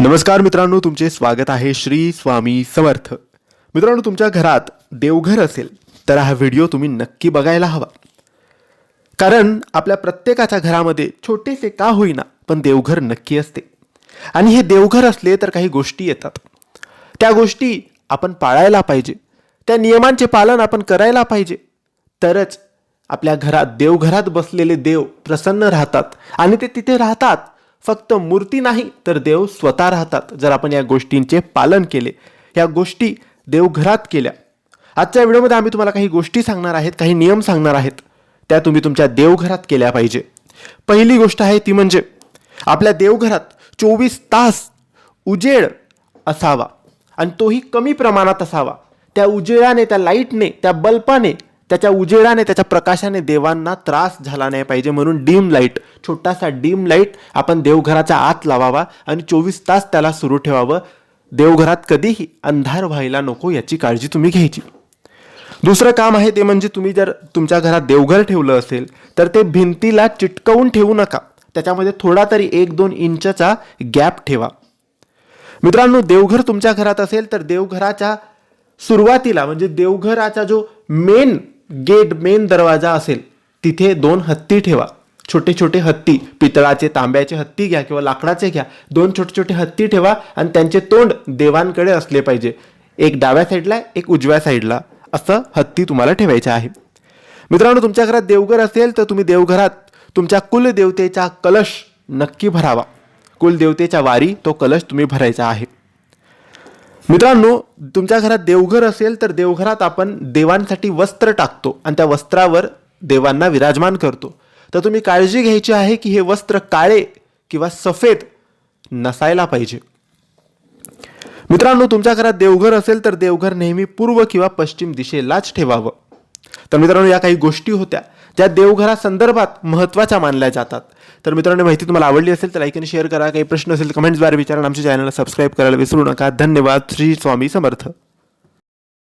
नमस्कार मित्रांनो तुमचे स्वागत आहे श्री स्वामी समर्थ. मित्रांनो तुमच्या घरात देवघर असेल तर हा व्हिडिओ तुम्ही नक्की बघायला हवा. कारण आपल्या प्रत्येकाच्या घरामध्ये छोटेसे का होईना पण देवघर नक्की असते. आणि हे देवघर असले तर काही गोष्टी येतात. त्या गोष्टी आपण पाळायला पाहिजे. त्या नियमांचे पालन आपण करायला पाहिजे. तरच आपल्या घरात देवघरात बसलेले देव प्रसन्न राहतात आणि ते तिथे राहतात. फक्त मूर्ती नाही तर देव स्वतः राहतात. जर आपण या गोष्टींचे पालन केले या गोष्टी देवघरात केल्या. आजच्या व्हिडिओमध्ये आम्ही तुम्हाला काही गोष्टी सांगणार आहेत काही नियम सांगणार आहेत. त्या तुम्ही तुमच्या देवघरात केल्या पाहिजे. पहिली गोष्ट आहे ती म्हणजे आपल्या देवघरात चोवीस तास उजेड असावा. आणि तोही कमी प्रमाणात असावा. त्या उजेडाने त्या लाईटने त्या बल्बाने त्याच्या उजेडाने त्याच्या प्रकाशाने देवांना त्रास झाला नाही पाहिजे म्हणून डीम लाइट छोटासा डीम लाइट आपण देवघराच्या आत लावावा आणि चोवीस तास त्याला सुरू ठेवावं. देवघरात कधीही अंधार व्हायला नको याची काळजी तुम्ही घ्यायची. दुसरं काम आहे ते म्हणजे तुम्ही जर तुमच्या घरात देवघर ठेवलं असेल तर ते भिंतीला चिटकवून ठेवू नका. त्याच्यामध्ये थोडा तरी एक दोन इंचचा गॅप ठेवा. मित्रांनो देवघर तुमच्या घरात असेल तर देवघराच्या सुरुवातीला म्हणजे देवघराचा जो मेन गेट मेन दरवाजा असेल तिथे दोन हत्ती ठेवा. छोटे छोटे हत्ती पितळाचे तांब्याचे हत्ती घ्या किंवा लाकडाचे घ्या. दोन छोटे छोटे हत्ती ठेवा आणि त्यांचे तोंड देवांकडे असले पाहिजे. एक डाव्या साईडला एक उजव्या साईडला. असं हत्ती तुम्हाला ठेवायचं आहे. मित्रांनो तुमच्या घरात देवघर असेल तर तुम्ही देवघरात तुमच्या कुलदेवतेचा कलश नक्की भरावा. कुलदेवतेच्या वारी तो कलश तुम्ही भरायचा आहे. मित्रांनो तुमच्या घरात देवघर असेल तर देवघरात आपण देवांसाठी वस्त्र टाकतो आणि त्या वस्त्रावर देवांना विराजमान करतो. तर तुम्ही काळजी घ्यायची आहे की हे वस्त्र काळे किंवा सफेद नसायला पाहिजे. मित्रांनो तुमच्या घरात देवघर असेल तर देवघर नेहमी पूर्व किंवा पश्चिम दिशेलाच ठेवावं. तर मित्रांनो या काही गोष्टी होत्या. ज्या देवघरा संदर्भात महत्त्वाच्या मानल्या जातात. तर मित्रांनो माहिती तुम्हाला आवडली असेल तर लाईक आणि शेअर करा. काही प्रश्न असेल कमेंट्सद्वारे विचारा आमच्या चॅनलला सबस्क्राईब करायला विसरू नका. धन्यवाद. श्री स्वामी समर्थ.